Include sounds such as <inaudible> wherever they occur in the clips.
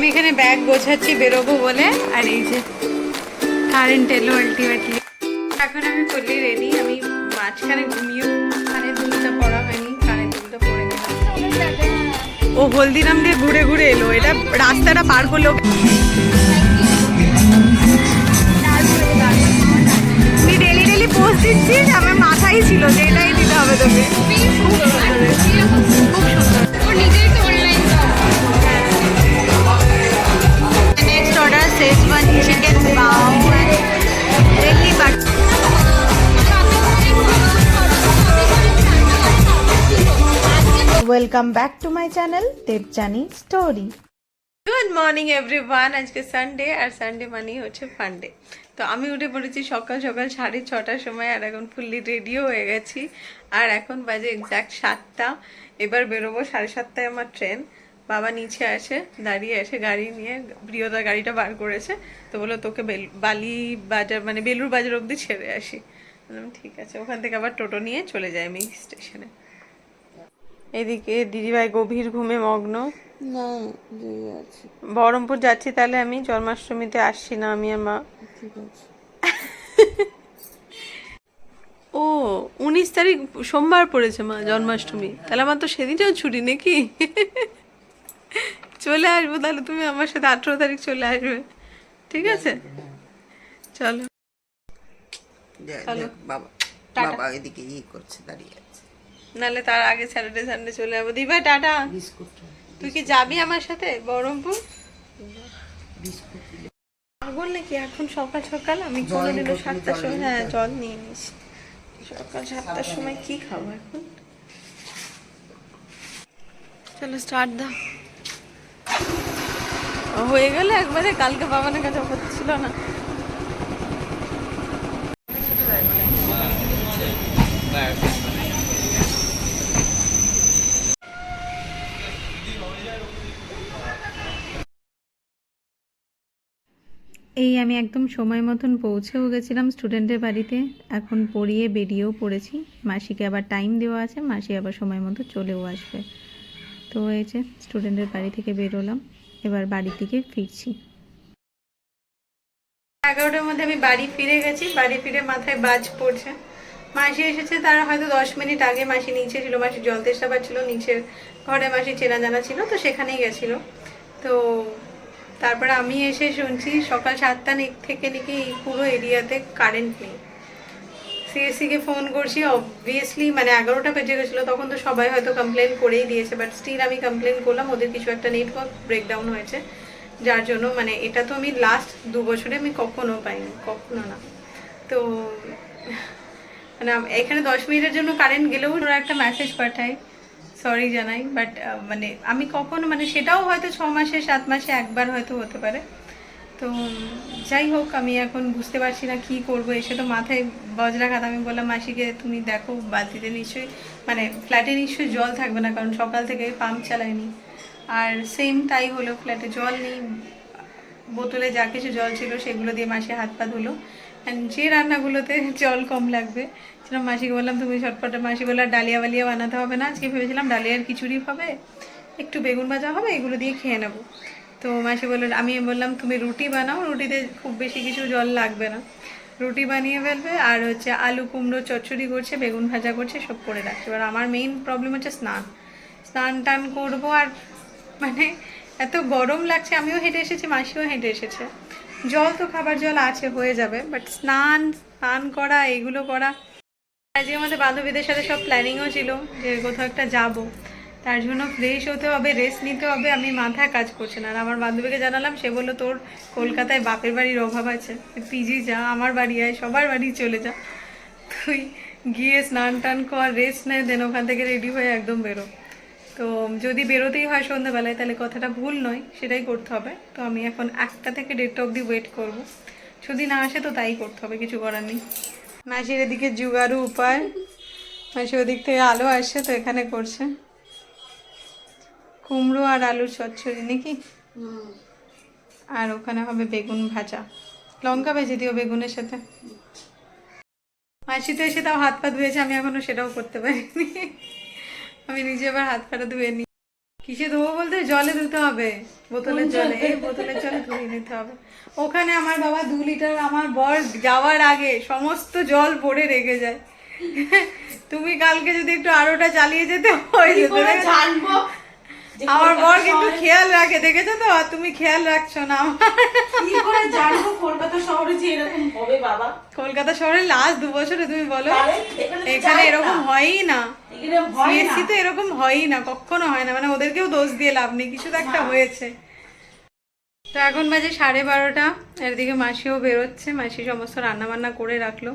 আমি এখানে ব্যাগ গোছাচ্ছি, বেরোবো বলে, আর এই যে কারেন্ট এলো আলটিমেটলি এখন আমি ফুললি রেডি আমি মাঝখানে ঘুমিয়ে কানে দুলটা পড়া হয়নি, কানে দুলটা পড়ে গেলাম ও হলদিরাম দিয়ে ঘুরে ঘুরে এলো, এটা রাস্তাটা পার করল তুই ডেলি ডেলি ছিল যে এটাই দিতে হবে তোকে। খুব সুন্দর। Schezwan chicken bao ready but welcome back to my channel Debjani story good morning everyone আজকে সানডে আর সানডে মানেই হচ্ছে ফান্ডে তো আমি উঠে পড়েছি সকাল সকাল সাড়ে ছটার সময় আর এখন ফুললি রেডিও হয়ে গেছি। আর এখন বাজে এক্স্যাক্ট সাতটা। এবার বেরোবো সাড়ে সাতটায় আমার ট্রেন বাবা নিচে আসে দাঁড়িয়ে এসে গাড়ি নিয়ে প্রিয়তার গাড়িটা বার করেছে। তো বলল তোকে বেল- বাজার মানে বেলুর বাজার অবধি ছেড়ে আসি। বললাম ঠিক আছে। ওখান থেকে আবার টোটো নিয়ে চলে যাই আমি স্টেশনে। এদিকে দিদিভাই গভীর ঘুমে মগ্ন। না বহরমপুর যাচ্ছি তাহলে আমি জন্মাষ্টমীতে আসছি না আমি আর মা। ও উনিশ তারিখ সোমবার পড়েছে মা জন্মাষ্টমী। তাহলে আমার তো সেদিনও ছুটি নাকি? চলে আসব তাহলে তুমি আমার সাথে আঠেরো তারিখ চলে আসবে। ঠিক আছে? চলো। দেখ, চলো। বাবা বাবা এদিকে ই করছে দাঁড়িয়ে আছে। নাহলে তার আগে স্যাটারডে সানডে চলে যাব। দিভাই টাটা। বিস্কুট। তুই কি যাবি আমার সাথে বহরমপুর? বিস্কুট পাগল নাকি? এখন সকাল সকাল আমি কোনোদিনও সাতটার সময় হ্যাঁ জল নিয়ে নিস। সকাল সাতটার সময় কি খাব এখন? চলো স্টার্ট দাও। হয়ে গেলে একবারে কালকে বাবানের কাছে হচ্ছিল না। এই আমি একদম সময় মতন পৌঁছেও গেছিলাম স্টুডেন্টের বাড়িতে। এখন পড়িয়ে বেরিয়েও পড়েছি। মাসিকে আবার টাইম দেওয়া আছে, মাসি আবার সময় মতো চলেও আসবে। তো এই যে স্টুডেন্টের বাড়ি থেকে বেরোলাম। এবার বাড়ির দিকে ফিরছি। এগারোটার মধ্যে আমি বাড়ি ফিরে গেছি। বাড়ি ফিরে মাথায় বাজ পড়ছে। মাসি এসেছে, তার হয়তো দশ মিনিট আগে মাসি নিচে ছিল। মাসি জল তেষ্টা পাচ্ছিল, নিচের ঘরে মাসি চেনা জানা ছিল, তো সেখানেই গেছিল। তো তারপরে আমি এসে শুনছি সকাল সাতটা থেকে নাকি পুরো এরিয়াতে কারেন্ট নেই। সিএসসিকে ফোন করছি অবভিয়াসলি মানে এগারোটা বেজে গেছিল, তখন তো সবাই হয়তো কমপ্লেন করেই দিয়েছে বাট স্টিল আমি কমপ্লেন করলাম, ওদের কিছু একটা নেটওয়ার্ক ব্রেকডাউন হয়েছে, যার জন্য মানে এটা তো আমি লাস্ট দু বছরে আমি কখনো পাইনি, কখনো না। তো মানে এখানে দশ মিনিটের জন্য কারেন্ট গেলেও ওরা একটা মেসেজ পাঠায় সরি জানাই বাট মানে আমি কখনো মানে সেটাও হয়তো ছ মাসে, সাত মাসে একবার হয়তো হতে পারে। তো যাই হোক, আমি এখন বুঝতে পারছি না কি করব। এসে তো মাথায় বজ্রাঘাত আমি বললাম, মাসিকে তুমি দেখো বালতিতে নিশ্চয়ই মানে ফ্ল্যাটে নিশ্চয়ই জল থাকবে না, কারণ সকাল থেকে পাম্প চালায়নি। আর সেম তাই হলো, ফ্ল্যাটে জল নেই। বোতলে যা কিছু জল ছিল, সেগুলো দিয়ে মাসি হাত পা ধুলো। অ্যান্ড যে রান্নাগুলোতে জল কম লাগবে সেরকম মাসিকে বললাম, তুমি ঝটপটে মাসি বলল ডালিয়া বালিয়া বানাতে হবে না। আজকে ভেবেছিলাম ডালিয়ার খিচুড়ি হবে, একটু বেগুন ভাজা হবে, এগুলো দিয়ে খেয়ে নেব। তো মাসি বলল, আমি বললাম, তুমি রুটি বানাও, রুটিতে খুব বেশি কিছু জল লাগবে না। রুটি বানিয়ে ফেলবে, আর হচ্ছে আলু কুমড়ো চচ্চড়ি করছে, বেগুন ভাজা করছে, সব করে রাখছে। এবার আমার মেইন প্রবলেম হচ্ছে স্নান। স্নান টান করব আর মানে এত গরম লাগছে, আমিও হেঁটে এসেছি, মাসিও হেঁটে এসেছে। জল তো খাবার জল আছে, হয়ে যাবে বাট স্নান স্নান করা, এগুলো করা। আজকে আমাদের বান্ধবীদের সাথে সব প্ল্যানিংও ছিল, যে কোথাও একটা যাব। তার জন্য ফ্রেশ হতে হবে রেস্ট নিতে হবে, আমি মাথায় কাজ করছে না। আর আমার বান্ধবীকে জানালাম, সে বলল, তোর কলকাতায় বাপের বাড়ির অভাব আছে। পিজি যা আমার বাড়ি আয়, সবার বাড়ি চলে যা। তুই গিয়ে স্নান টান কর রেস্ট নেয় দেন ওখান থেকে রেডি হয়ে একদম বেরো। তো যদি বেরোতেই হয় সন্ধ্যাবেলায়, তাহলে কথাটা ভুল নয়, সেটাই করতে হবে। তো আমি এখন একটা থেকে দেড়টা অবধি ওয়েট করব। যদি না আসে তো তাই করতে হবে, কিছু করার নেই। মাসির এদিকে জুগারু উপায়, মাসি ওদিক থেকে আলো আসছে, তো এখানে করছে। কুমড়ো আর আলুর চচ্চড়ি নাকি? আর ওখানে হবে বেগুন ভাজা। লঙ্কা ভেজে দিও বেগুনের সাথে। মাসি তো এসে তাও হাত পা ধুয়েছে আমি এখনও সেটাও করতে পারিনি। আমি নিজে আবার হাত পাটা ধুয়ে নিই কিসে ধোবো বলতে? জলে ধুতে হবে। বোতলের জলে এই বোতলের জলে ধুয়ে নিতে হবে। ওখানে আমার বাবা দু লিটার আমার বর যাওয়ার আগে সমস্ত জল ভরে রেখে যায়। তুমি কালকে যদি একটু আরোটা চালিয়ে যেতে হয়ে আমার বর কিন্তু খেয়াল রাখে দেখেছ তো? তুমি খেয়াল রাখছো না কি করে জানব? কলকাতা শহরে যে এরকম হবে বাবা? কলকাতা শহরে লাস্ট দু বছরে তুমি বলো? এখানে এরকম হয়ই না। সিএসসি তো এরকম হয়ই না কখনো হয় না। মানে ওদেরকেও দোষ দিয়ে লাভ নেই কিছু তো একটা হয়েছে। তো এখন বাজে সাড়ে বারোটা। এদিকে মাসিও বেরোচ্ছে মাসি সমস্ত রান্না বান্না করে রাখল।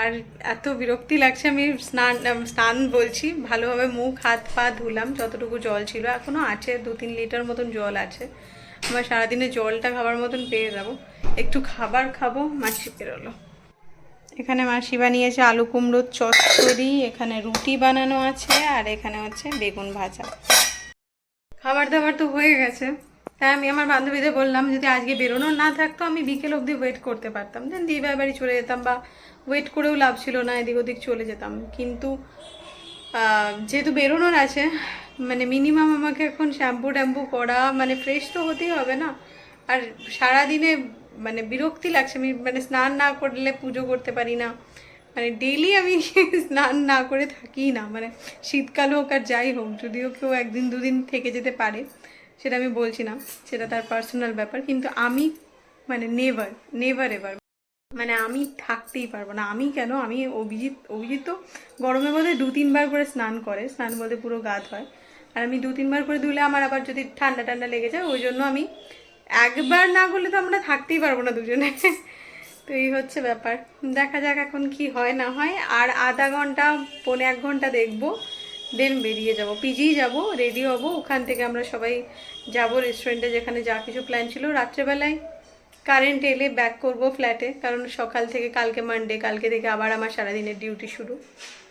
আর এত বিরক্তি লাগছে, আমি স্নান স্নান বলছি, ভালোভাবে মুখ, হাত, পা ধুলাম, যতটুকু জল ছিল এখনও আছে, দু তিন লিটার মতন জল আছে। আমার সারাদিনে জলটা খাবার মতন পেয়ে যাব। একটু খাবার খাব, মাসি বেরোলো। এখানে মাসি বানিয়েছে আলু কুমড়োর চচ্চড়ি, এখানে রুটি বানানো আছে, আর এখানে হচ্ছে বেগুন ভাজা। খাবার দাবার তো হয়ে গেছে। তাই আমি আমার বান্ধবীদের বললাম, যদি আজকে বেরোনো না থাকতো, আমি বিকেল অবধি ওয়েট করতে পারতাম। দেন দিদিভাই বাড়ি চলে যেতাম বা ওয়েট করেও লাভ ছিল না, এদিক ওদিক চলে যেতাম। কিন্তু যেহেতু বেরোনোর আছে মানে মিনিমাম আমাকে এখন শ্যাম্পু ট্যাম্পু করা মানে ফ্রেশ তো হতেই হবে না। আর সারাদিনে মানে বিরক্তি লাগছে, আমি মানে স্নান না করলে পুজো করতে পারি না। মানে ডেইলি আমি <laughs> স্নান না করে থাকি না। মানে শীতকাল হোক আর যাই হোক, যদিও কেউ একদিন দুদিন থেকে যেতে পারে। সেটা আমি বলছি না, সেটা তার পার্সোনাল ব্যাপার, কিন্তু আমি মানে নেভার নেভার এভার মানে আমি থাকতেই পারব না। আমি কেন? আমি অভিজিৎ অভিজিৎ তো গরমে বোধ দু, তিনবার করে স্নান করে, স্নান বলতে পুরো গা হয় আর আমি দু, তিনবার করে ধুলে আমার আবার যদি ঠান্ডা ঠান্ডা লেগে যায়, ওই জন্য আমি একবার না করলে তো আমরা থাকতেই পারব না দুজনে। তো এই হচ্ছে ব্যাপার। দেখা যাক এখন কি হয় না হয়। আর আধা ঘণ্টা, পৌনে এক ঘণ্টা দেখব। দেন বেরিয়ে যাব। পিজিই যাব রেডি হব। ওখান থেকে আমরা সবাই যাব রেস্টুরেন্টে যেখানে যা কিছু প্ল্যান ছিল। রাত্রেবেলায় কারেন্ট এলে ব্যাক করব ফ্ল্যাটে কারণ সকাল থেকে কালকে মানডে কালকে থেকে আবার আমার সারাদিনের ডিউটি শুরু।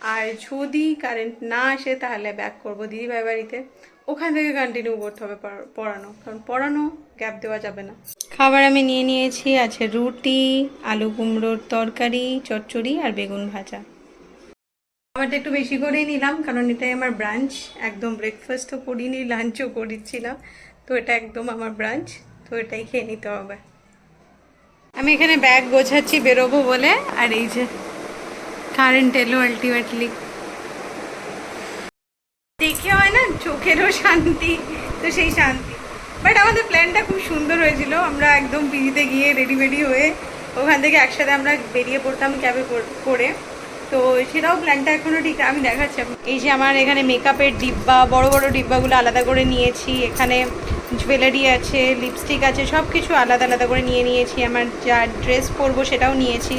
আর যদি কারেন্ট না আসে, তাহলে ব্যাক করব দিদিভাই বাড়িতে ওখান থেকে কন্টিনিউ করতে হবে পড়া- পড়ানো, কারণ পড়ানো গ্যাপ দেওয়া যাবে না। খাবার আমি নিয়ে নিয়েছি, আছে রুটি, আলু কুমড়োর তরকারি, চচ্চড়ি আর বেগুন ভাজা। খাবারটা একটু বেশি করেই নিলাম, কারণ এটাই আমার ব্রাঞ্চ একদম ব্রেকফাস্টও করিনি লাঞ্চও করেছিলাম। তো এটা একদম আমার ব্রাঞ্চ তো এটাই খেয়ে নিতে হবে। আমি এখানে ব্যাগ গোছাচ্ছি, বেরোবো বলে, আর এই যে কারেন্ট এলো আলটিমেটলি দেখে হয় না, চোখেরও শান্তি, তো সেই শান্তি। বাট আমাদের প্ল্যানটা খুব সুন্দর হয়েছিল, আমরা একদম পিজিতে গিয়ে রেডি হয়ে ওখান থেকে একসাথে আমরা বেরিয়ে পড়তাম ক্যাবে করে। তো সেটাও প্ল্যানটা এখনও ঠিক, আমি দেখাচ্ছি। এই যে আমার এখানে মেকআপের ডিব্বা, বড় বড় ডিব্বাগুলো আলাদা করে নিয়েছি। এখানে জুয়েলারি আছে লিপস্টিক আছে সব কিছু আলাদা আলাদা করে নিয়ে নিয়েছি। আমার যা ড্রেস পরবো সেটাও নিয়েছি।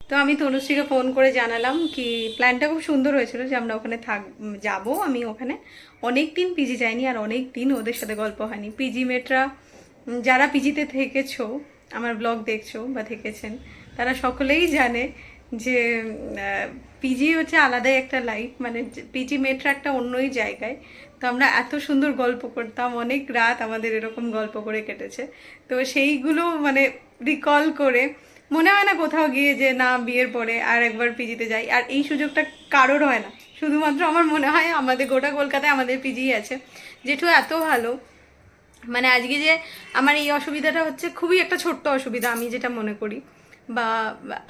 তো আমি তনুশ্রীকে ফোন করে জানালাম কি প্ল্যানটা খুব সুন্দর হয়েছিল যে আমরা ওখানে থাক, যাব আমি ওখানে। অনেক দিন পিজি যাইনি আর অনেক দিন ওদের সাথে গল্প হয়নি। পিজি মেটরা যারা পিজিতে থেকেছো, আমার ব্লগ দেখছ বা থেকেছেন, তারা সকলেই জানে যে পিজি হচ্ছে আলাদাই একটা লাইফ মানে পিজি মেটরা একটা অন্যই জায়গায়। তো আমরা এত সুন্দর গল্প করতাম, অনেক রাত আমাদের এরকম গল্প করে কেটেছে। তো সেইগুলো মানে রিকল করে মনে হয় না কোথাও গিয়ে যে, না, বিয়ের পরে আর একবার পিজিতে যাই। আর এই সুযোগটা কারোর হয় না। শুধুমাত্র আমার মনে হয় আমাদের গোটা কলকাতায় আমাদের পিজি আছে। যেটু এত ভালো। মানে আজকে যে, আমার এই অসুবিধাটা হচ্ছে, খুবই একটা ছোট্ট অসুবিধা আমি যেটা মনে করি। বা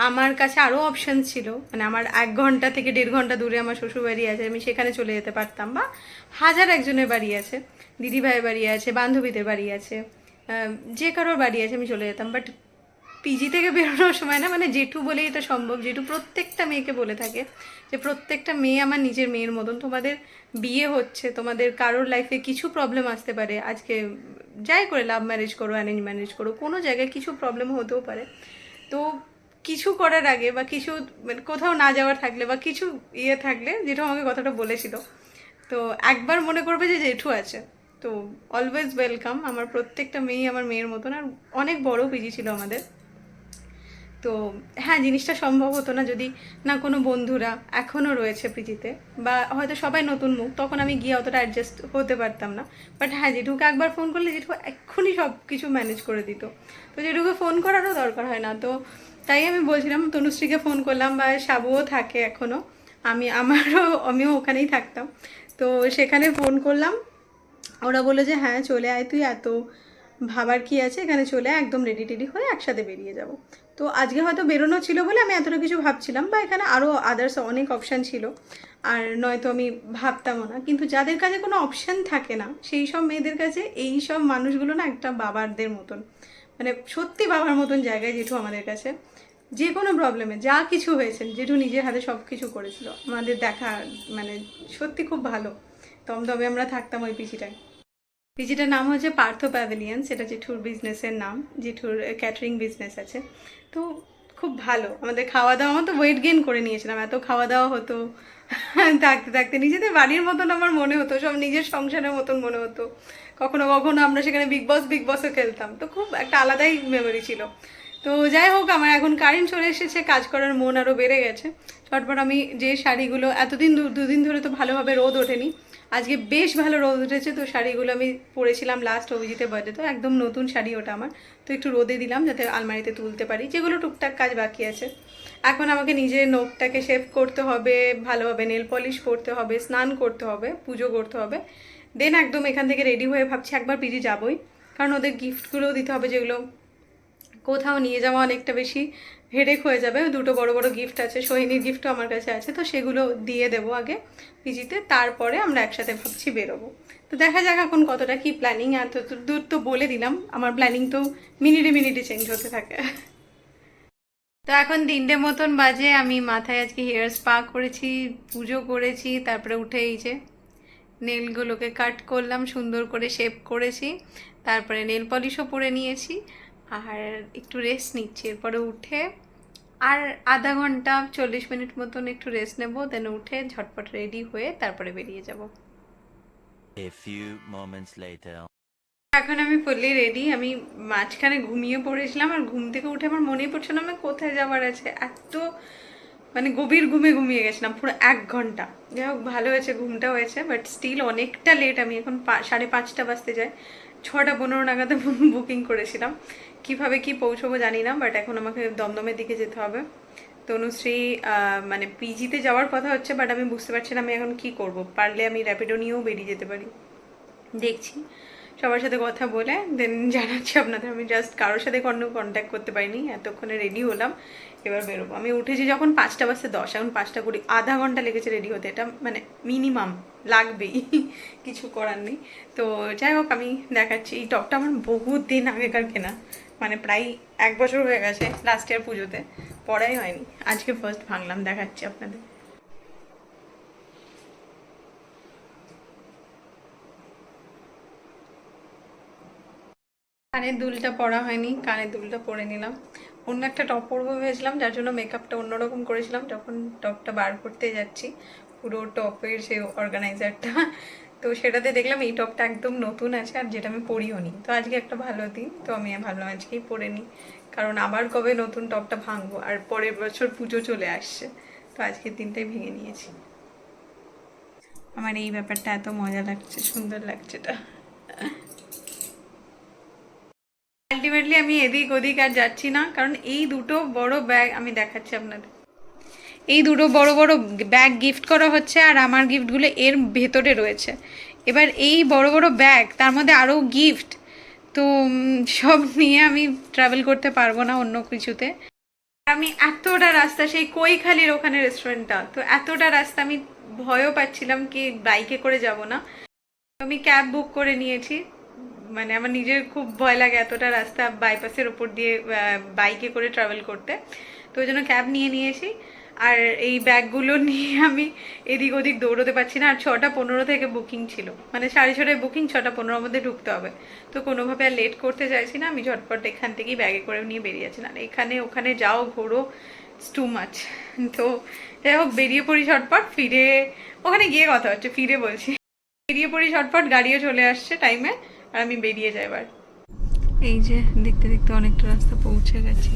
আমার কাছে আরও অপশন ছিল মানে আমার এক ঘণ্টা থেকে দেড় ঘণ্টা দূরে আমার শ্বশুর বাড়ি আছে, আমি সেখানে চলে যেতে পারতাম বা হাজার একজনের বাড়ি আছে, দিদিভাইয়ের বাড়ি আছে, বান্ধবীদের বাড়ি আছে যে কারোর বাড়ি আছে আমি চলে যেতাম বাট পিজি থেকে বেরোনোর সময় না মানে জেঠু বলেই এটা সম্ভব, জেঠু প্রত্যেকটা মেয়েকে বলে থাকে যে প্রত্যেকটা মেয়ে আমার নিজের মেয়ের মতন, তোমাদের বিয়ে হচ্ছে, তোমাদের কারোর লাইফে কিছু প্রবলেম আসতে পারে, আজকে যাই করে লাভ ম্যারেজ করো অ্যারেঞ্জ ম্যারেজ করো, কোনো জায়গায় কিছু প্রবলেম হতেও পারে। তো কিছু করার আগে বা কিছু মানে কোথাও না যাওয়ার থাকলে বা কিছু ইয়ে থাকলে জেঠু আমাকে কথাটা বলেছিল। তো একবার মনে করবে যে জেঠু আছে। তো অলওয়েজ ওয়েলকাম আমার প্রত্যেকটা মেয়েই আমার মেয়ের মতন আর অনেক বড় পিজি ছিল আমাদের। তো হ্যাঁ জিনিসটা সম্ভব হতো না যদি না কোনো বন্ধুরা এখনও রয়েছে পিজিতে বা হয়তো সবাই নতুন মুখ, তখন আমি গিয়ে অতটা অ্যাডজাস্ট হতে পারতাম না। বাট হ্যাঁ জেঠুকে একবার ফোন করলে জেঠু এক্ষুনি সব কিছু ম্যানেজ করে দিত। জেঠুকে ফোন করারও দরকার হয় না। তো তাই আমি বলছিলাম তনুশ্রীকে ফোন করলাম বা সাবুও থাকে এখনও আমি আমারও আমিও ওখানেই থাকতাম। তো সেখানে ফোন করলাম। ওরা বলল যে হ্যাঁ চলে আয় তুই এত ভাবার কি আছে? এখানে চলে আয়, একদম রেডি টেডি হয়ে একসাথে বেরিয়ে যাব। তো আজকে হয়তো বেরোনো ছিল বলে আমি এতটা কিছু ভাবছিলাম বা এখানে আরও আদার্স অনেক অপশান ছিল। আর নয়তো আমি ভাবতামও না। কিন্তু যাদের কাছে কোনো অপশান থাকে না সেই সব মেয়েদের কাছে এই সব মানুষগুলো না একটা বাবারদের মতন। মানে সত্যি বাবার মতন জায়গায় জেঠু আমাদের কাছে যে কোনো প্রবলেমে যা কিছু হয়েছে, জেঠু নিজের হাতে সব কিছু করেছিল। আমাদের দেখা মানে সত্যি খুব ভালো। দমদমে আমরা থাকতাম ওই পিসিটায়। পিজিটার নাম হচ্ছে পার্থ প্যাভিলিয়ন সেটা জেঠুর বিজনেসের নাম, জেঠুর ক্যাটারিং বিজনেস আছে। তো খুব ভালো। আমাদের খাওয়া দাওয়া মতো ওয়েট গেইন করে নিয়েছিলাম, এত খাওয়া দাওয়া হতো। থাকতে থাকতে নিজেদের বাড়ির মতন আমার মনে হতো, সব নিজের সংসারের মতন মনে হতো। কখনো কখনো আমরা সেখানে বিগ বস বিগ বসও খেলতাম। তো খুব একটা আলাদাই মেমোরি ছিল। তো যাই হোক, আমার এখন কারেন্ট চলে এসেছে, কাজ করার মন আরও বেড়ে গেছে। তারপর আমি যে শাড়িগুলো, এতদিন দুদিন ধরে তো ভালোভাবে রোদ ওঠেনি। আজকে বেশ ভালো রোদ উঠেছে, তো শাড়িগুলো আমি পরেছিলাম লাস্ট অভিজিতের বার্থডে তো, একদম নতুন শাড়ি ওটা আমার। তো একটু রোদে দিলাম যাতে আলমারিতে তুলতে পারি, যেগুলো টুকটাক কাজ বাকি আছে। এখন আমাকে নিজের নখটাকে শেভ করতে হবে, ভালোভাবে নেল পলিশ করতে হবে, স্নান করতে হবে, পুজো করতে হবে। দেন একদম এখান থেকে রেডি হয়ে ভাবছি একবার পিজি যাবই। কারণ ওদের গিফটগুলোও দিতে হবে যেগুলো কোথাও নিয়ে যাওয়া অনেকটা বেশি হেডেক হয়ে যাবে, দুটো বড় বড় গিফট আছে সোহিনীর গিফটও আমার কাছে আছে, তো সেগুলো দিয়ে দেবো আগে পিজিতে, তারপরে আমরা একসাথে ভাবছি বেরোবো। তো দেখা যাক এখন কতটা কি প্ল্যানিং এত দূর তো বলে দিলাম, আমার প্ল্যানিং তো মিনিটে মিনিটে চেঞ্জ হতে থাকে। তো এখন তিনটে মতন বাজে, আমি মাথায় আজকে হেয়ার স্পা করেছি, পুজো করেছি, তারপরে উঠে এই যে নেলগুলোকে কাট করলাম, সুন্দর করে শেপ করেছি, তারপরে নেল পলিশও পরে নিয়েছি আর একটু রেস্ট নিচ্ছি এরপরে উঠে আর আধা ঘণ্টা চল্লিশ মিনিট মতন একটু রেস্ট নেব দেন উঠে ঝটপট রেডি হয়ে তারপরে বেরিয়ে যাব. এখন আমি ফুললি রেডি আমি মাঝখানে ঘুমিয়ে পড়েছিলাম আর ঘুম থেকে উঠে আমার মনেই পড়ছে না আমি কোথায় যাওয়ার আছে এত মানে গভীর ঘুমে ঘুমিয়ে গেছিলাম, পুরো এক ঘণ্টা। যাই হোক, ভালো হয়েছে, ঘুমটা হয়েছে বাট স্টিল অনেকটা লেট আমি এখন সাড়ে পাঁচটা বাজতে যাই ছটা পনেরো নাগাদে <laughs> বুকিং করেছিলাম। কীভাবে কি পৌঁছবো জানি না বাট এখন আমাকে দমদমের দিকে যেতে হবে। তনুশ্রী মানে পিজিতে যাওয়ার কথা হচ্ছে বাট আমি বুঝতে পারছি না আমি এখন কি করব। পারলে আমি র্যাপিডো নিয়েও বেরিয়ে যেতে পারি। দেখছি। সবার সাথে কথা বলে দেন <laughs> জানাচ্ছি আপনাদের। আমি জাস্ট কারোর সাথে কোনো কন্ট্যাক্ট করতে পারিনি, এতক্ষণে রেডি হলাম। এবার বেরোবো। আমি উঠেছি যখন পাঁচটা বাজতে দশ, এখন পাঁচটা কুড়ি, আধা ঘণ্টা লেগেছে রেডি হতে। এটা মানে মিনিমাম লাগবেই। <laughs> কিছু করার নেই। তো যাই হোক, আমি দেখাচ্ছি। এই টপটা আমার বহুত দিন আগেকার কেনা। মানে প্রায় এক বছর হয়ে গেছে লাস্ট ইয়ার পুজোতে। পড়াই হয়নি। আজকে ফার্স্ট ভাঙলাম, দেখাচ্ছি আপনাদের। কানের দুলটা পরা হয়নি, কানের দুলটা পরে নিলাম। অন্য একটা টপ পরবো ভেবেছিলাম, যার জন্য মেকআপটা অন্যরকম করেছিলাম। যখন টপটা বার করতে যাচ্ছি, পুরো টপের সেই অর্গানাইজারটা তো সেটাতে দেখলাম এই টপটা একদম নতুন আছে আর যেটা আমি পরিও নি। তো আজকে একটা ভালো দিন, তো আমি ভাবলাম আজকেই পরে নিই কারণ আবার কবে নতুন টপটা ভাঙবো? আর পরের বছর পুজো চলে আসছে, তো আজকের দিনটাই ভেঙে নিয়েছি। আমার এই ব্যাপারটা এত মজা লাগছে, সুন্দর লাগছে এটা। আলটিমেটলি আমি এদিক ওদিক আর যাচ্ছি না, কারণ এই দুটো বড় ব্যাগ আমি দেখাচ্ছি আপনাদের। এই দুটো বড় বড় ব্যাগ গিফট করা হচ্ছে আর আমার গিফটগুলো এর ভেতরে রয়েছে। এবার এই বড় বড় ব্যাগ তার মধ্যে আরও গিফট তো সব নিয়ে আমি ট্রাভেল করতে পারব না অন্য কিছুতে। আমি এতটা রাস্তা, সেই কৈখালির ওখানে রেস্টুরেন্টটা তো এতটা রাস্তা আমি ভয়ও পাচ্ছিলাম কি বাইকে করে যাব না। আমি ক্যাব বুক করে নিয়েছি। মানে আমার নিজের খুব ভয় লাগে এতটা রাস্তা বাইপাসের ওপর দিয়ে বাইকে করে ট্রাভেল করতে। তো ওই জন্য ক্যাব নিয়ে নিয়েছি আর এই ব্যাগগুলো <laughs> নিয়ে আমি এদিক ওদিক দৌড়তে পারছি না। আর ছটা পনেরো থেকে বুকিং ছিল। মানে সাড়ে ছটায় বুকিং ছটা পনেরোর মধ্যে ঢুকতে হবে। তো কোনোভাবে আর লেট করতে চাইছি না। আমি ঝটপট এখান থেকেই ব্যাগে করে নিয়ে বেরিয়ে যাচ্ছি। না এখানে, ওখানে যাও, ঘোরো টু মাচ <laughs> তো যাই হোক, বেরিয়ে পড়ি ঝটপট, ফিরে, ওখানে গিয়ে কথা হচ্ছে, ফিরে বলছি। বেরিয়ে পড়ি ঝটপট, গাড়িও চলে আসছে টাইমে আর আমি বেরিয়ে যাই এবার এই যে দেখতে দেখতে অনেকটা রাস্তা পৌঁছে গেছি।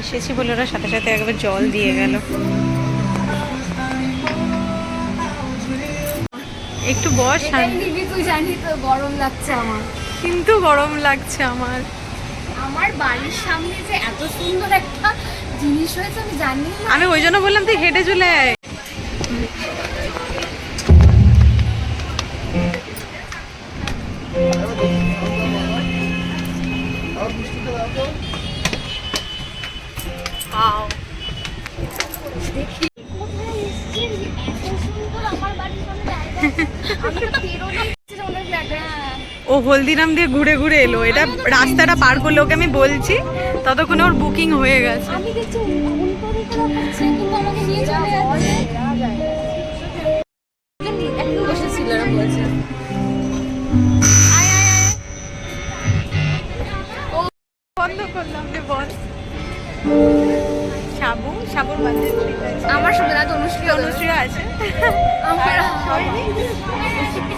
এসেছি বলে ওরা সাথে সাথে একবার জল দিয়ে গেল। একটু বস তুই জানি তো গরম লাগছে আমার। কিন্তু গরম লাগছে আমার। আমার বাড়ির সামনে যে এত সুন্দর একটা জিনিস হয়েছে আমি জানি আমি ওই জন্য বললাম তুই হেঁটে চলে হলদিরাম দিয়ে ঘুরে ঘুরে এলো। এটা রাস্তাটা পার করলে ওকে আমি বলছি ততক্ষণে ওর বুকিং হয়ে গেছে। বন্ধ করলাম সাবু সাবুর বান্ধে আমার সঙ্গে না তো অনুষ্ঠিত অনুশ্রী আছে। আমার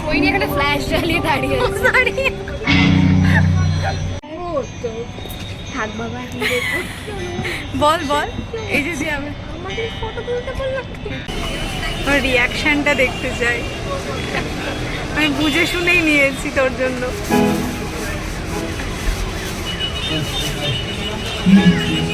ওই নিয়ে এখানে ফ্ল্যাশ জ্বালিয়ে দাঁড়িয়ে দাঁড়িয়ে থাক বাবা বল বল। এই যে যে আমি আমাদের ফটো তুলতে পারলাম ওর রিয়াকশনটা দেখতে চাই। আমি বুঝে শুনেই নিয়েছি তোর জন্য। আসতে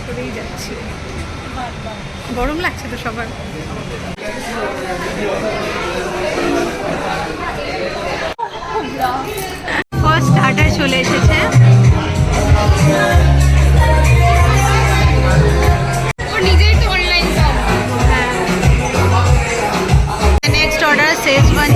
ভেতরেই যাচ্ছি। গরম লাগছে তো সবার। ফার্স্ট স্টার্টার চলে এসেছে। ওর নিজেই তো অনলাইন সব Next order says one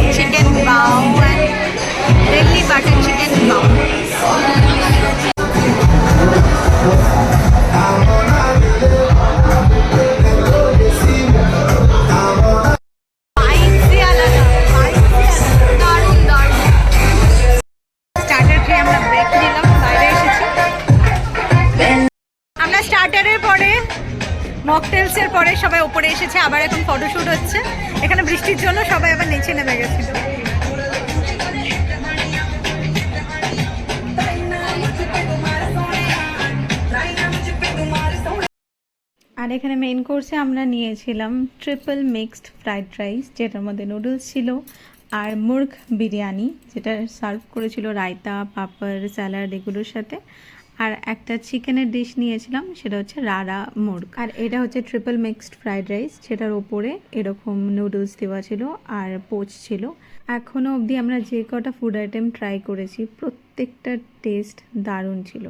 mocktails এর পরে সবাই উপরে এসেছে, আবার এখন ফটোশুট হচ্ছে। এখানে বৃষ্টির জন্য সবাই আবার নিচে নেমে গেছিল আর এখানে মেইন কোর্সে আমরা নিয়েছিলাম ট্রিপল মিক্সড ফ্রাইড রাইস যেটার মধ্যে নুডলস ছিল আর মুর্গ বিরিয়ানি, যেটা সার্ভ করেছিল রায়তা, পাপড় স্যালাড এগুলোর সাথে। আর একটা চিকেনের ডিশ নিয়েছিলাম, সেটা হচ্ছে রাড়া মুর্গ আর এটা হচ্ছে ট্রিপল মিক্সড ফ্রাইড রাইস সেটার ওপরে এরকম নুডলস দেওয়া ছিল আর পোচ ছিল। এখনও অবধি আমরা যে কটা ফুড আইটেম ট্রাই করেছি, প্রত্যেকটা টেস্ট দারুণ ছিল।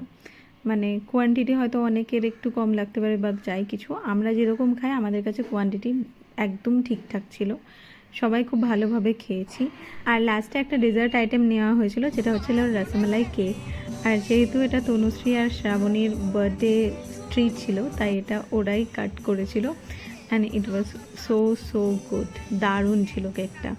মানে কোয়ান্টিটি হয়তো অনেকের একটু কম লাগতে পারে বা যাই কিছু, আমরা যেরকম খাই, আমাদের কাছে কোয়ান্টিটি একদম ঠিকঠাক ছিল। সবাই খুব ভালোভাবে খেয়েছি। আর লাস্টে একটা ডেজার্ট আইটেম নেওয়া হয়েছিল যেটা হচ্ছিল রসমালাই কেক আর যেহেতু এটা তনুশ্রী আর শ্রাবণীর বার্থডে ট্রিট ছিল, তাই এটা ওরাই কাট করেছিল। And it was so so good দারুণ ছিল কেকটা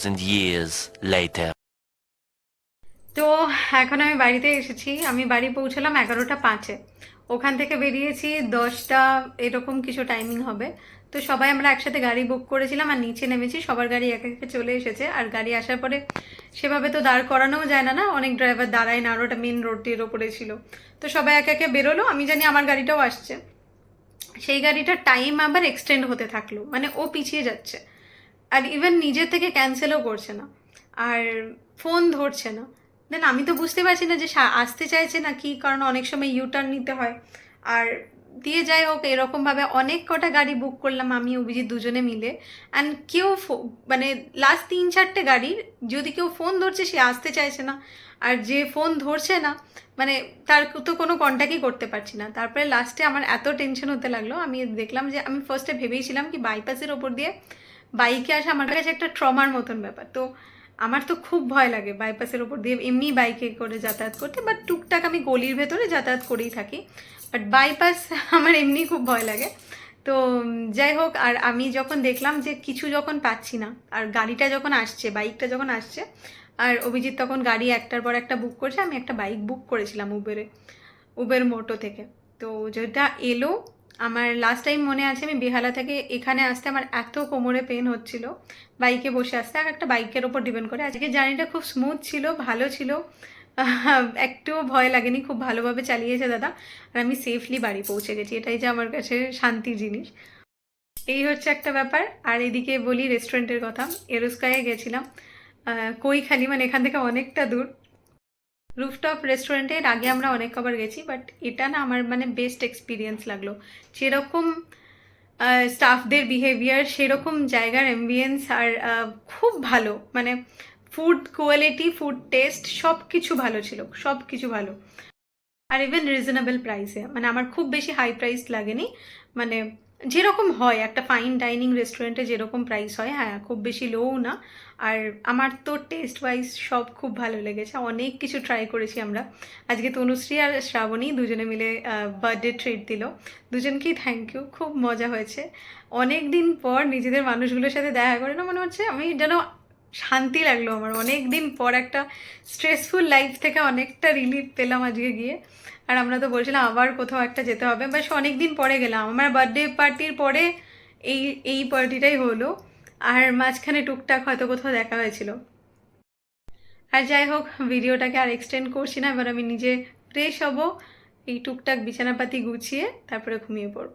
2,000 years later. তো এখন আমি বাড়িতে এসেছি। আমি বাড়ি পৌঁছলাম এগারোটা পাঁচে। ওখান থেকে বেরিয়েছি দশটা এরকম কিছু টাইমিং হবে। তো সবাই আমরা একসাথে গাড়ি বুক করেছিলাম আর নিচে নেমেছি। সবার গাড়ি এক একে চলে এসেছে। আর গাড়ি আসার পরে সেভাবে তো দাঁড় করানোও যায় না না? অনেক ড্রাইভার দাঁড়ায় না আর ওটা মেন রোডটির ওপরে ছিল। তো সবাই এক একে বেরোলো। আমি জানি আমার গাড়িটাও আসছে। সেই গাড়িটার টাইম আবার এক্সটেন্ড হতে থাকল। মানে ও পিছিয়ে যাচ্ছে। আর ইভেন নিজের থেকে ক্যান্সেলও করছে না। আর ফোন ধরছে না। দেন আমি তো বুঝতে পারছি না যে আসতে চাইছে না কি? কারণ অনেক সময় ইউটার্ন নিতে হয়। আর দিয়ে যাই হোক, এরকমভাবে অনেক কটা গাড়ি বুক করলাম আমি, অভিজিৎ দুজনে মিলে। অ্যান্ড কেউ মানে লাস্ট তিন চারটে গাড়ির যদি কেউ ফোন ধরছে, সে আসতে চাইছে না। আর যে ফোন ধরছে না মানে তার তো কোনো কন্ট্যাক্টই করতে পারছি না। তারপরে লাস্টে আমার এত টেনশন হতে লাগল, আমি দেখলাম যে, আমি ফার্স্টে ভেবেইছিলাম কি বাইপাসের ওপর দিয়ে বাইকে আসা আমার কাছে একটা ট্রমার মতন ব্যাপার। তো আমার তো খুব ভয় লাগে বাইপাসের ওপর দিয়ে এমনি বাইকে করে যাতায়াত করতে বাট টুকটাক আমি গলির ভেতরে যাতায়াত করেই থাকি। বাট বাইপাস <laughs> আমার এমনি খুব ভয় লাগে। তো যাই হোক, আর আমি যখন দেখলাম যে কিছু যখন পাচ্ছি না, আর গাড়িটা যখন আসছে বাইকটা যখন আসছে, আর অভিজিৎ তখন গাড়ি একটার পর একটা বুক করছে, আমি একটা বাইক বুক করেছিলাম উবেরে উবের মোটো থেকে। তো যেটা এলো আমার লাস্ট টাইম মনে আছে, আমি বেহালা থেকে এখানে আসতে আমার এত কোমরে পেন হচ্ছিল। বাইকে বসে আসতে, আর একটা বাইকের ওপর ডিপেন্ড করে। আজকে জার্নিটা খুব স্মুথ ছিল, ভালো ছিল। একটুও ভয় লাগেনি, খুব ভালোভাবে চালিয়েছে দাদা। আর আমি সেফলি বাড়ি পৌঁছে গেছি, এটাই যে আমার কাছে শান্তির জিনিস। এই হচ্ছে একটা ব্যাপার। আর এদিকে বলি রেস্টুরেন্টের কথা। এরোস্কায়ে গেছিলাম। কৈখালি মানে এখান থেকে অনেকটা দূর। রুফটপ রেস্টুরেন্টে এর আগে আমরা অনেক কবার গেছি বাট এটা না আমার মানে বেস্ট এক্সপিরিয়েন্স লাগল। যেরকম স্টাফদের বিহেভিয়ার সেরকম জায়গার অ্যাম্বিয়েন্স আর খুব ভালো। মানে ফুড কোয়ালিটি ফুড টেস্ট সব কিছু ভালো ছিল সব কিছু ভালো। আর ইভেন রিজনেবল প্রাইসে মানে আমার খুব বেশি হাই প্রাইস লাগেনি। মানে যেরকম হয়, একটা ফাইন ডাইনিং রেস্টুরেন্টে যেরকম প্রাইস হয় হ্যাঁ খুব বেশি লোও না। আর আমার তো টেস্ট ওয়াইজ সব খুব ভালো লেগেছে। অনেক কিছু ট্রাই করেছি আমরা। আজকে তনুশ্রী আর শ্রাবণী দুজনে মিলে বার্থডে ট্রিট দিল। দুজনকেই থ্যাংক ইউ খুব মজা হয়েছে। অনেক দিন পর নিজেদের মানুষগুলোর সাথে দেখা করে না মনে হচ্ছে, আমি যেন শান্তি লাগল আমার। অনেক দিন পর একটা স্ট্রেসফুল লাইফ থেকে অনেকটা রিলিফ পেলাম আজকে গিয়ে। আর আমরা তো বলছিলাম আবার কোথাও একটা যেতে হবে। বাস অনেক দিন পরে গেলাম। আমার বার্থডে পার্টির পরে এই এই পার্টিটাই হলো। আর মাঝখানে টুকটাক হয়তো কোথাও দেখা হয়েছিল। আর যাই হোক ভিডিওটাকে আর এক্সটেন্ড করছি না। এবার আমি নিজে ফ্রেশ হব। এই টুকটাক বিছানাপাতি গুছিয়ে তারপরে ঘুমিয়ে পড়ব।